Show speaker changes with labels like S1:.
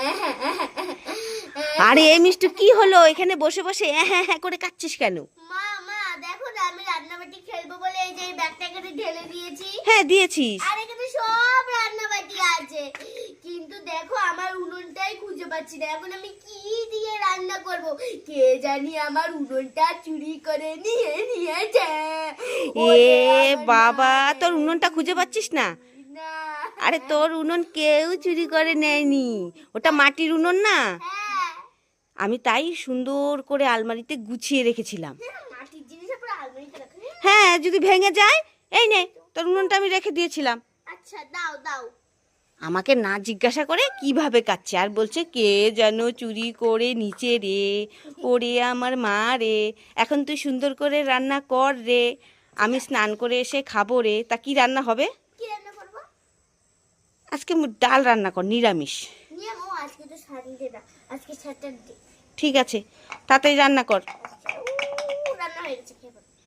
S1: আরে এই মিষ্টি কি হলো? এখানে বসে বসে হ্যাঁ হ্যাঁ করে কাচ্ছিস কেন?
S2: মা মা দেখো না আমি রান্নাবাটি খেলব বলে এই যে ব্যাগটা এখানে ঢেলে দিয়েছি।
S1: হ্যাঁ দিয়েছিস
S2: আর এখানে সব রান্নাবাটি আছে। কিন্তু দেখো আমার উনুনটাই খুঁজে পাচ্ছি না। এখন আমি কি দিয়ে রান্না করব? কে জানি আমার উনুনটা চুরি করে নিয়ে নিয়েছে।
S1: এ বাবা তোর উনুনটা খুঁজে পাচ্ছিস না? আরে তোর উনুন কেউ চুরি করে নেয়নি। ওটা মাটির উনুন না? আমি তাই সুন্দর করে আলমারিতে গুছিয়ে রেখেছিলাম।
S2: হ্যাঁ,
S1: যদি ভেঙে যায় এই নে তোর উনুনটা আমি রেখে দিয়েছিলাম।
S2: আচ্ছা দাও দাও।
S1: আমাকে না জিজ্ঞাসা করে কীভাবে কাচ্ছে আর বলছে কে যেন চুরি করে নিচে রে ওরে আমার মা রে এখন তুই সুন্দর করে রান্না কর রে আমি স্নান করে এসে খাব রে তা কি রান্না হবে? আজকে ডাল রান্না কর নিরামিষ। ঠিক আছে তাড়াতাড়ি রান্না কর।